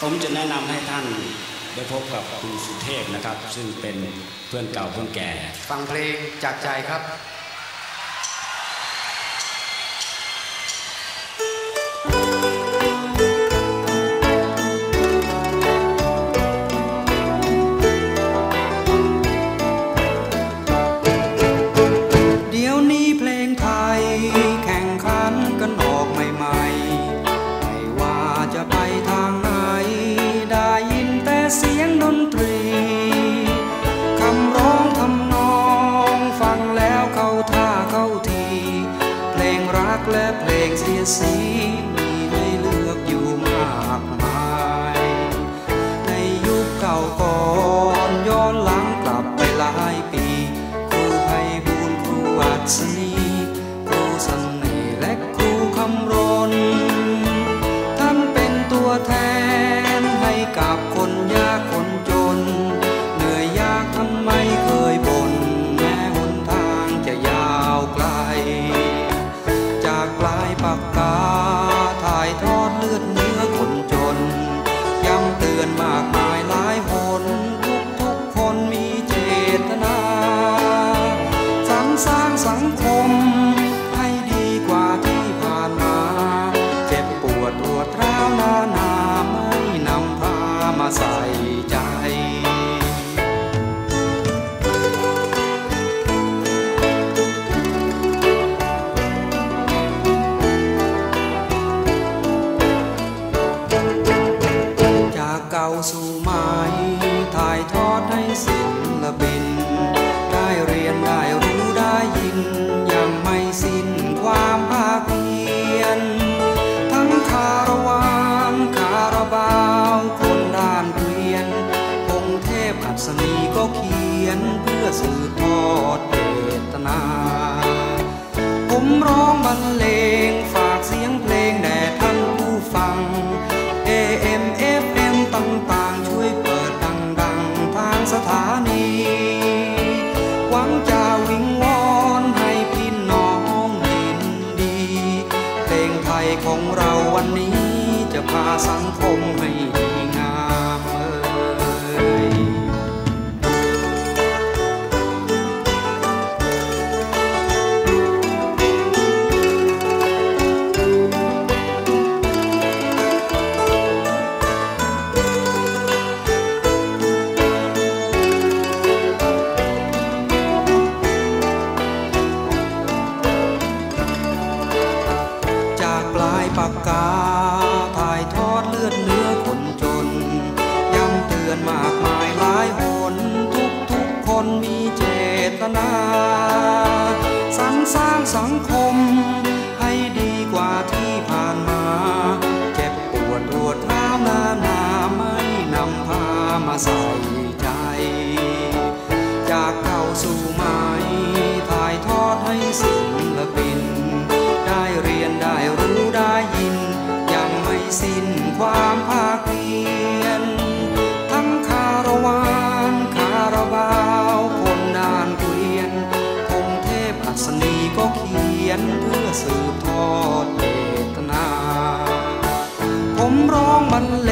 ผมจะแนะนำให้ท่านได้พบกับคุณสุเทพนะครับ ซึ่งเป็นเพื่อนเก่าเพื่อนแก่ ฟังเพลงจากใจครับ กและเพลงเสียสีมีให้เลือกอยู่มากมาย ในยุคเก่าก็ากกาถ่ายทอดเลือดากเก่าสู่ใหม่ถ่ายทอดให้ศิลปิน ได้เรียนได้รู้ได้ยิน ยังไม่สิ้นความภาคเพียรทั้งคารวานคาราบาวคนด้านเกวียนพงเทพอัศนีก็เขียนเพื่อสืบทอดเจตนา ผมร้องบรรเล ลงไทยของเราวันนี้จะพาสังคมให้ งสังคม ให้ดีกว่าที่ผ่านมา เจ็บปวดปวดร้าวนานาไม่นำพามาใส่ one